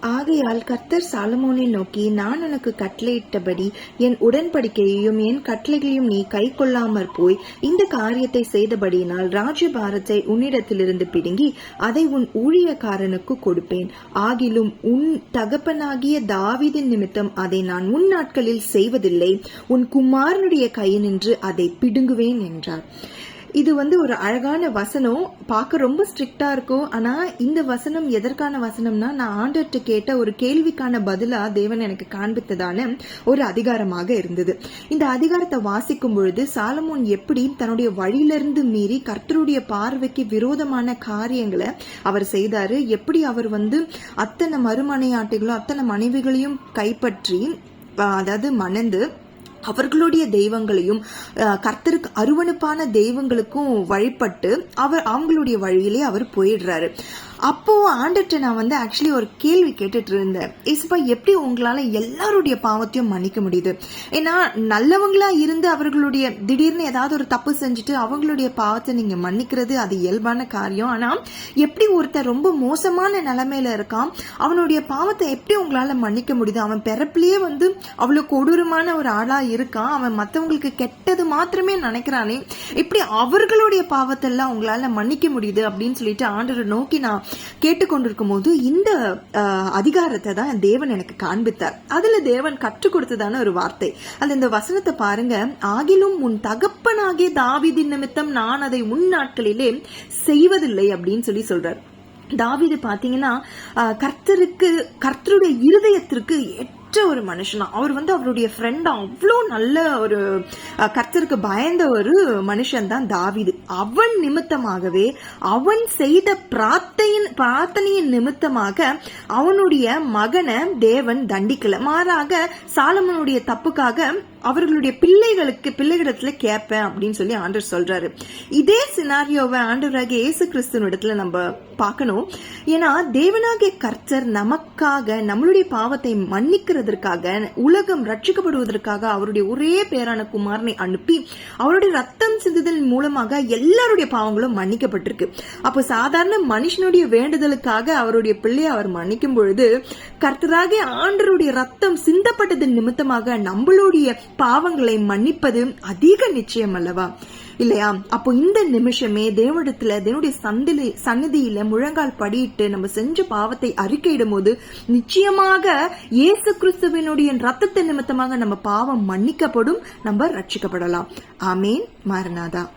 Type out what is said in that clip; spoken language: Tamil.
ஆகையால் கர்த்தர் சாலமோனை நோக்கி நான் உனக்கு கட்டளையிட்டபடி என் உடன்படிக்கையையும் என் கட்டளைகளையும் நீ கை கொள்ளாமற் போய் இந்த காரியத்தை செய்தபடியினால் ராஜபாரத்தை உன்னிடத்திலிருந்து பிடுங்கி அதை உன் ஊழியக்காரனுக்கு கொடுப்பேன். ஆகிலும் உன் தகப்பனாகிய தாவிதின் நிமித்தம் அதை நான் உன் நாட்களில் செய்வதில்லை. உன் குமாரனுடைய கையினின்று அதை பிடுங்குவேன் என்றார். இது வந்து ஒரு அழகான வசனம். பார்க்க ரொம்ப ஸ்ட்ரிக்டா இருக்கும். ஆனா இந்த வசனம் எதற்கான வசனம்னா நான் ஆண்டர்கிட்ட கேட்ட ஒரு கேள்விக்கான பதிலா தேவன் எனக்கு காண்பித்ததான ஒரு அதிகாரமாக இருந்தது. இந்த அதிகாரத்தை வாசிக்கும் பொழுது சாலமோன் எப்படி தன்னுடைய வழியிலிருந்து மீறி கர்த்தருடைய பார்வைக்கு விரோதமான காரியங்களை அவர் செய்தாரு. எப்படி அவர் வந்து அத்தனை மறுமனையாட்டைகளும் அத்தனை மனைவிகளையும் கைப்பற்றி அதாவது மணந்து அவர்களுடைய தெய்வங்களையும் கர்த்தருக்கு அருவனுப்பான தெய்வங்களுக்கும் வழிபட்டு அவர் அவங்களுடைய வழியிலே அவர் போயிடுறாரு. அப்போ ஆண்டுட்டு நான் வந்து ஆக்சுவலி ஒரு கேள்வி கேட்டுட்டு இருந்தேன் ஏசுப்பா எப்படி உங்களால எல்லாருடைய பாவத்தையும் மன்னிக்க முடியுது? ஏன்னா நல்லவங்களா இருந்து அவர்களுடைய திடீர்னு ஏதாவது ஒரு தப்பு செஞ்சுட்டு அவங்களுடைய பாவத்தை நீங்க மன்னிக்கிறது அது இயல்பான காரியம். ஆனா எப்படி ஒருத்தர் ரொம்ப மோசமான நிலைமையில இருக்கான் அவனுடைய பாவத்தை எப்படி உங்களால மன்னிக்க முடியுது? அவன் பிறப்புலேயே வந்து அவ்வளவு கொடூரமான ஒரு ஆளா இருக்கான் அவன் மத்தவங்களுக்கு கெட்டது மாத்திரமே நினைக்கிறானே இப்படி அவர்களுடைய பாவத்தை எல்லாம் உங்களால மன்னிக்க முடியுது அப்படின்னு சொல்லிட்டு ஆண்டரை நோக்கி நான் கேட்டுக்கொண்டிருக்கும் போது இந்த அதிகாரத்தை தான் தேவன் எனக்கு காண்பித்தார். அதுல தேவன் கற்றுக் கொடுத்ததான ஒரு வார்த்தை. அது இந்த வசனத்தை பாருங்க. ஆகிலும் உன் தகப்பனாகிய தாவீதின் நிமித்தம் நான் அதை உன் நாட்களிலே செய்வதில்லை அப்படின்னு சொல்லி சொல்றார். தாவிது பாத்தீங்கன்னா கர்த்தருக்கு கர்த்தருடைய இருதயத்திற்கு ஏற்ற ஒரு மனுஷனா. அவர் வந்து அவருடைய ஃப்ரெண்டா அவ்வளோ நல்ல ஒரு கர்த்தருக்கு பயந்த ஒரு மனுஷன் தான் தாவிது. அவன் நிமித்தமாகவே அவன் செய்த பிரார்த்தையின் பிரார்த்தனையின் நிமித்தமாக அவனுடைய மகனை தேவன் தண்டிக்கல. மாறாக சாலமனுடைய தப்புக்காக அவர்களுடைய பிள்ளைகளுக்கு பிள்ளைகளிடத்துல கேட்பேன் அப்படின்னு சொல்லி ஆண்டர் சொல்றாரு. இதே சினாரியோவை ஆண்டவராகிய இயேசு கிறிஸ்துவனிடத்துல நம்ம பார்க்கணும். ஏன்னா தேவனாகிய கர்த்தர் நமக்காக நம்மளுடைய பாவத்தை மன்னிக்கிறதற்காக உலகம் ரட்சிக்கப்படுவதற்காக அவருடைய ஒரே பேரான குமாரனை அனுப்பி அவருடைய ரத்தம் சிந்துதல் மூலமாக எல்லாருடைய பாவங்களும் மன்னிக்கப்பட்டிருக்கு. அப்போ சாதாரண மனுஷனுடைய வேண்டுதலுக்காக அவருடைய பிள்ளையை அவர் மன்னிக்கும் பொழுது கர்த்தராகிய ஆண்டருடைய ரத்தம் சிந்தப்பட்டதன் நிமித்தமாக நம்மளுடைய பாவங்களை மன்னிப்பது அதிக நிச்சயம் அல்லவா? இல்லையா? அப்போ இந்த நிமிஷமே தேவனிடத்துல தேவனுடைய சந்தில சன்னதியில முழங்கால் படியிட்டு நம்ம செஞ்ச பாவத்தை அறிக்கையிடும் போது நிச்சயமாக இயேசு கிறிஸ்துவினுடைய ரத்தத்தை நிமித்தமாக நம்ம பாவம் மன்னிக்கப்படும் நம்ம ரட்சிக்கப்படலாம். ஆமேன். மாரநாதா